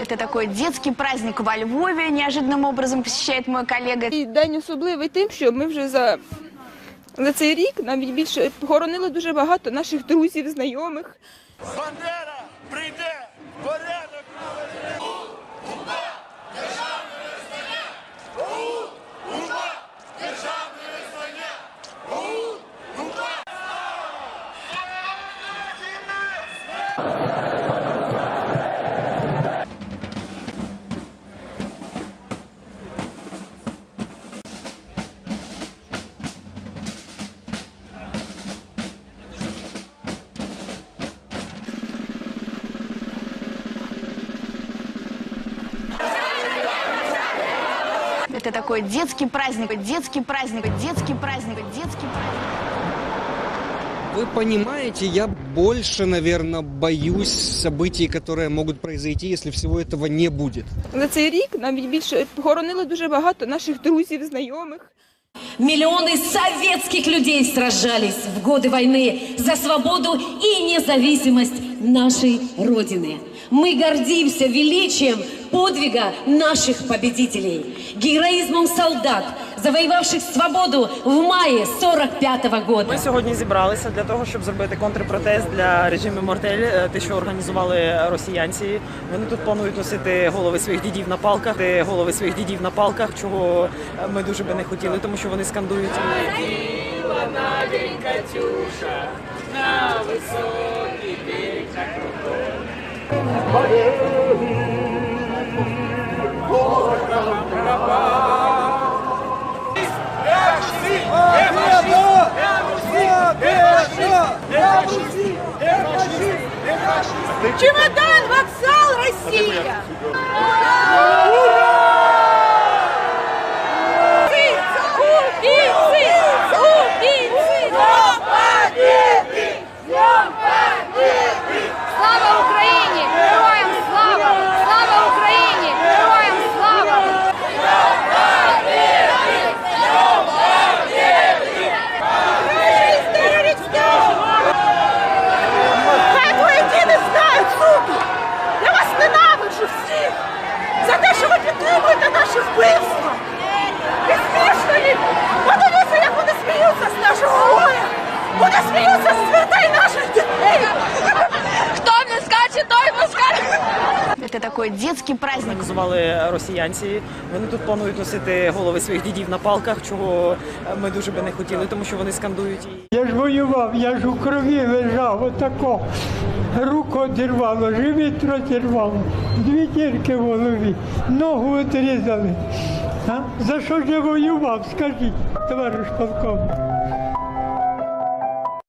Это такой детский праздник во Львове, неожиданным образом посещает мой коллега. І день особливий тим, що ми вже за, за цей рік навіть більше похоронили дуже багато наших друзів, знайомих. Бандера прийде в Это такой детский праздник, детский праздник, детский праздник, детский праздник. Вы понимаете, я больше, наверное, боюсь событий, которые могут произойти, если всего этого не будет. За цей рік навіть більше похоронили дуже багато наших друзів, знайомих. Миллионы советских людей сражались в годы войны за свободу и независимость нашей Родины. Мы гордимся величием подвига наших победителей, героизмом солдат, завоевавших свободу в мае 45-го года. Ми сьогодні зібралися для того, щоб зробити контрпротест для режиму Мортель, е, те, що організували росіянці. Вони тут планують носити голови своїх дідів на палках, де голови своїх дідів на палках, чого е, ми дуже би не хотіли, тому що вони скандують. Чемодан, вокзал, Россия! Это такой детский праздник. Організували росіянці. Вони тут планують носити голови своїх дідів на палках, чого е, ми дуже би не хотіли, тому що вони скандують. Я ж воював, я ж у крові лежав, отако. Руку одірвало, живіт розірвало, дві дірки в голові, ногу отрізали. А? За що ж я воював, скажіть, товариш полковник?